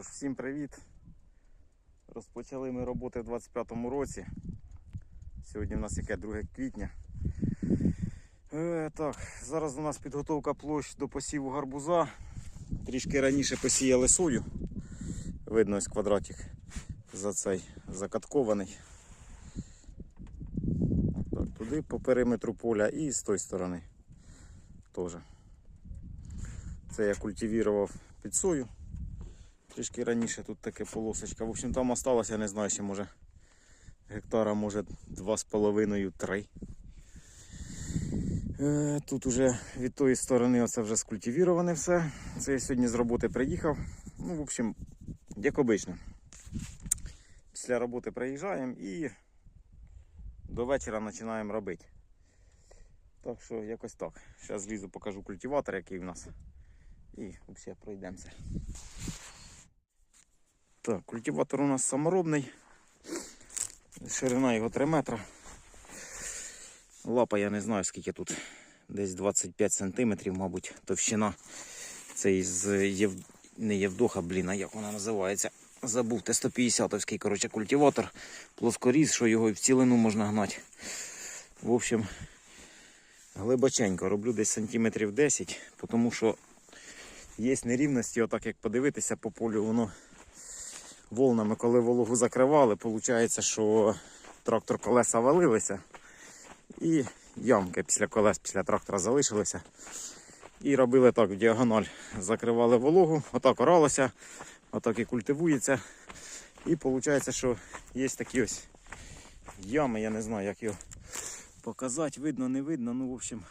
Всім привіт! Розпочали ми роботи в 25-му році. Сьогодні в нас яке 2 квітня. Е, так, зараз у нас підготовка площ до посіву гарбуза. Трішки раніше посіяли сою. Видно ось квадратик за цей закаткований. Так, туди по периметру поля і з тої сторони теж. Це я культивував під сою. Трішки раніше тут таке полосочка. В общем, там осталося, не знаю, ще може гектара, може 2,5-3. Е, Тут уже від тої сторони оце вже скультивіроване все. Це я сьогодні з роботи приїхав. Ну, в общем, як обично. Після роботи приїжджаємо і до вечора починаємо робити. Так що якось так. Зараз злізу, покажу культиватор, який в нас. І взагалі пройдемося. Так, культиватор у нас саморобний. Ширина його 3 метра. Лапа я не знаю скільки тут. Десь 25 см, мабуть, товщина. Це із Єв... не Євдоха, блін, а як вона називається. Забув Т-150-овський коротше, культиватор. Плоскоріз, що його і в цілину можна гнати. В общем, глибоченько. Роблю десь сантиметрів 10, тому що є нерівності, отак як подивитися по полю, воно волнами, коли вологу закривали, виходить, що трактор колеса валилися і ямки після колес, після трактора залишилися. І робили так в діагональ. Закривали вологу, отак оралося, отак і культивується. І виходить, що є такі ось ями, я не знаю, як його показати, видно, не видно. Ну, в общем,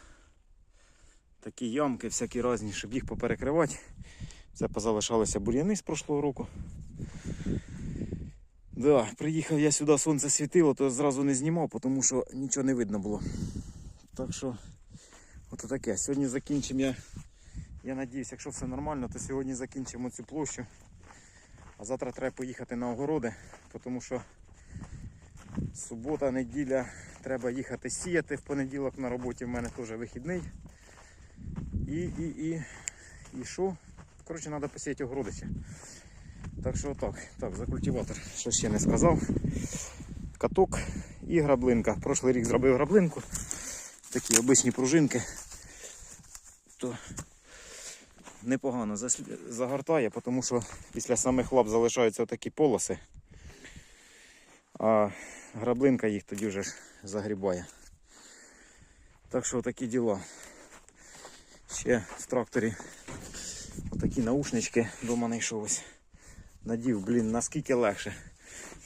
такі ямки всякі різні, щоб їх поперекривати. Це позалишалися бур'яни з прошлого року. Да, приїхав я сюди, сонце світило, то зразу не знімав, тому що нічого не видно було. Так що, от таке. Сьогодні закінчимо я. Я надіюсь, якщо все нормально, то сьогодні закінчимо цю площу. А завтра треба поїхати на огороди, тому що субота, неділя, треба їхати сіяти в понеділок на роботі. В мене теж вихідний. І, і, і, і що? Коротше, треба посіяти огороди ще. Так що так, так, за культиватор, що ще не сказав. Каток і граблинка. Прошлий рік зробив граблинку. Такі обичні пружинки. То непогано загортає, тому що після самих лап залишаються такі полоси. А граблинка їх тоді вже загрібає. Так що такі діла. Ще в тракторі отакі наушнички дома знайшов ось. Надів, блін, наскільки легше.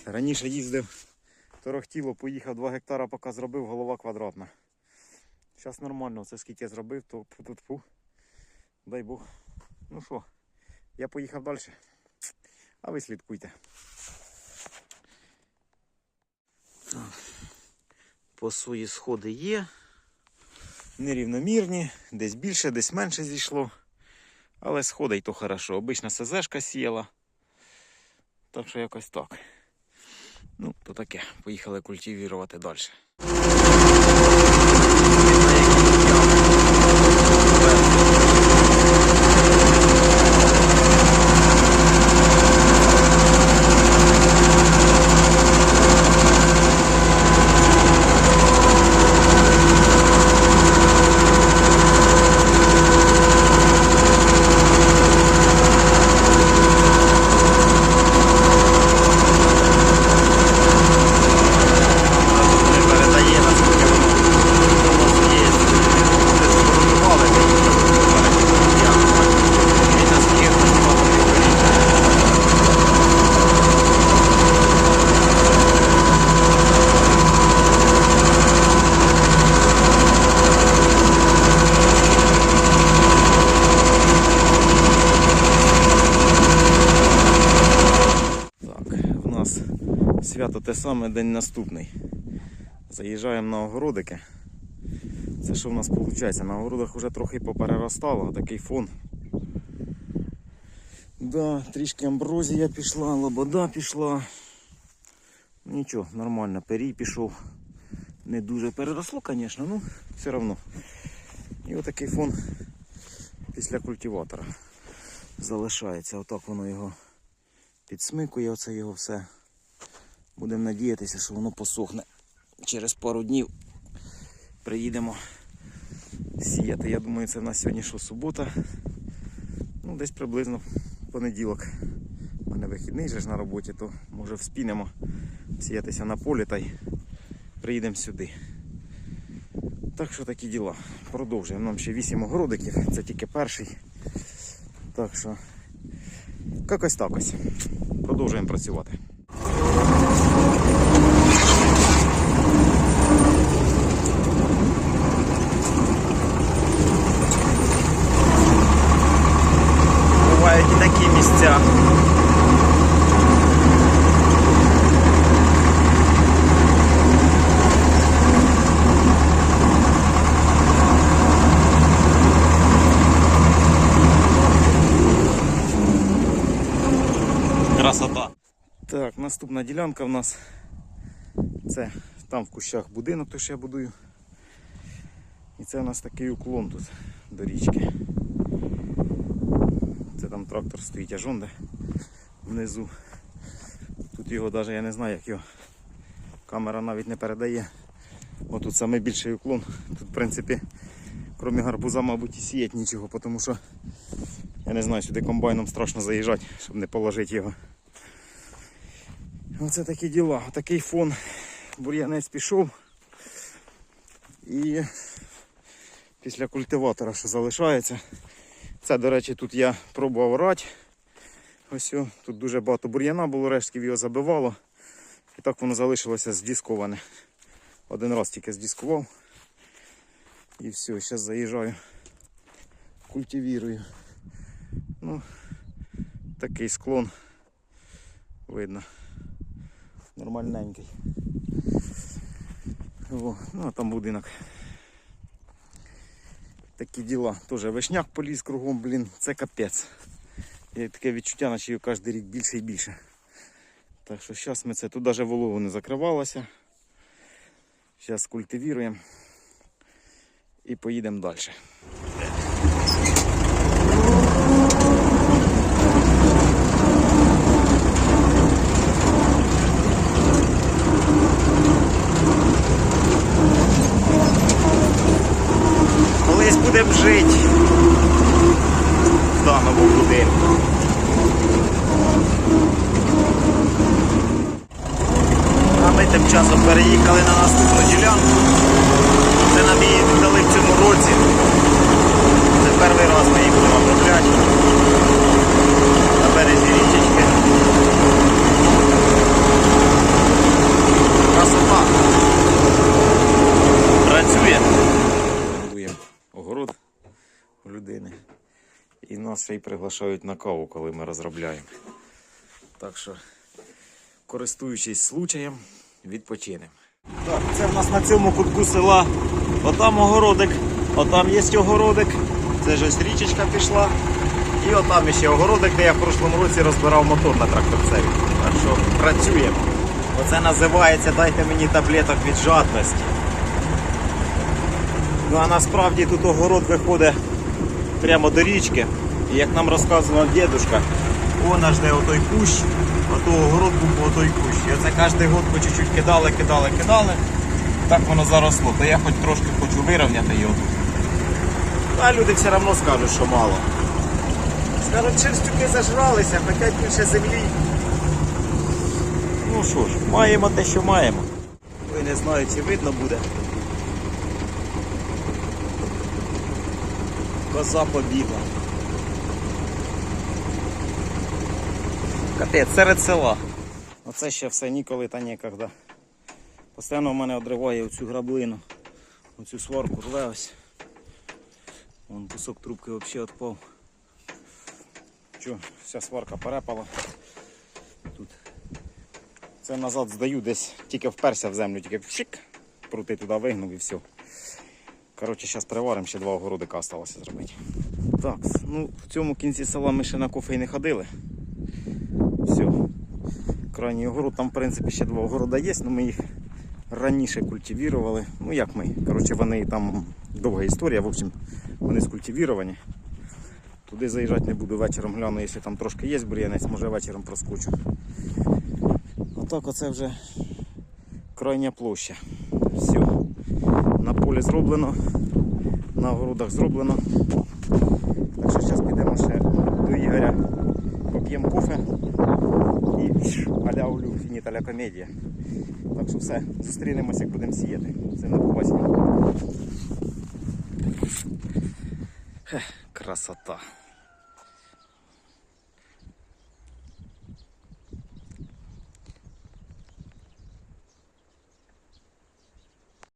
Раніше їздив, торохтіло, поїхав 2 гектара, поки зробив, голова квадратна. Зараз нормально, це скільки зробив, то тут фу. Дай Бог. Ну що, я поїхав далі. А ви слідкуйте. По сої сходи є. Нерівномірні, десь більше, десь менше зійшло. Але сходи й то хорошо. Обична СЗшка сіяла. Так що якось так. Ну, то таке. Поїхали культивірувати далі. не передає, наскільки воно у нас є. Це сформували, це їх я Він наскільки працював, Так, в нас свято те саме, день наступний. Заїжджаємо на огородики. Це що в нас виходить? На огородах вже трохи попереростало, такий фон. Да, трішки амброзія пішла, лобода пішла. Нічого, нормально, перій пішов. Не дуже переросло, звісно, ну все одно. І отакий фон після культиватора залишається. Отак воно його підсмикує оце його все. Будемо надіятися, що воно посохне. Через пару днів приїдемо сіяти. Я думаю, це в нас сьогодні що субота. Ну, десь приблизно понеділок. У мене вихідний же ж на роботі, то може вспінемо сіятися на полі та й приїдемо сюди. Так що такі діла. Продовжуємо. Нам ще 8 огородиків, це тільки перший. Так що, якось так ось. Продовжуємо працювати. І місця. Красота. Так, наступна ділянка в нас. Це там в кущах будинок, то що я будую. І це у нас такий уклон тут до річки. Це там трактор стоїть аж онде внизу. Тут його навіть я не знаю, як його камера навіть не передає. Отут саме більший уклон. Тут в принципі, крім гарбуза, мабуть, і сіять нічого, тому що я не знаю, сюди комбайном страшно заїжджати, щоб не положити його. Оце такі діла. Такий фон. Бур'янець пішов. І після культиватора, що залишається. Це, до речі, тут я пробував орати. Ось о, тут дуже багато бур'яна було, рештків його забивало. І так воно залишилося здісковане. Один раз тільки здіскував. І все, зараз заїжджаю, культивірую. Ну, такий склон видно. Нормальненький. О, ну а там будинок. Такі діла. Теж вишняк поліз кругом, блін, це капець. Є таке відчуття, наче його кожен рік більше і більше. Так що зараз ми це тут навіть вологу не закривалося. Зараз культивіруємо і поїдемо далі. Колись будемо жити в даному будинку. А ми тим часом переїхали на наступну ділянку. Це нам її віддали в цьому році. Це перший раз ми її будемо обробляти. На березі річечки. Красота. Працює. Будуємо огород у людини. І нас ще й приглашають на каву, коли ми розробляємо. Так що, користуючись случаєм, відпочинемо. Так, це в нас на цьому кутку села. Отам огородик, отам є огородик. Це ж ось річечка пішла. І отам ще огородик, де я в прошлому році розбирав мотор на тракторцеві. Так що працюємо. Оце називається дайте мені таблеток від жадності. Ну а насправді тут огород виходить прямо до річки. І як нам розказував дідусь, вона ж де отой кущ, ото огород був отой кущ. І оце кожен год по чуть-чуть кидали, кидали, кидали. Так воно заросло. То я хоч трошки хочу вирівняти його. А люди все одно скажуть, що мало. Скажуть, черстюки зажралися, хочуть більше землі. Ну що ж, маємо те, що маємо. Ви не знаю, чи видно буде. Коза побігла. Капець, серед села. Оце ще все ніколи та ніколи. Постійно в мене одриває оцю граблину. Оцю сварку рве ось. Вон кусок трубки взагалі відпав. Що, вся сварка перепала. Тут. Це назад здаю, десь тільки вперся в землю, тільки пшик, прути туди вигнув і все. Коротше, зараз приваримо, ще два огородика залишилося зробити. Так, ну в цьому кінці села ми ще на кофе не ходили. Все. Крайній огород, там в принципі ще два огорода є, але ми їх раніше культивірували. Ну як ми? Коротше, вони там довга історія, в общем, вони скультивіровані. Туди заїжджати не буду, вечором гляну, якщо там трошки є бур'янець, може вечором проскочу. Отак оце вже крайня площа. Все. На полі зроблено, на огородах зроблено. Так що зараз підемо ще до Ігоря, поп'ємо кофе і аля улю, фініт комедія. Так що все, зустрінемося, як будемо сіяти. Це на. Красота.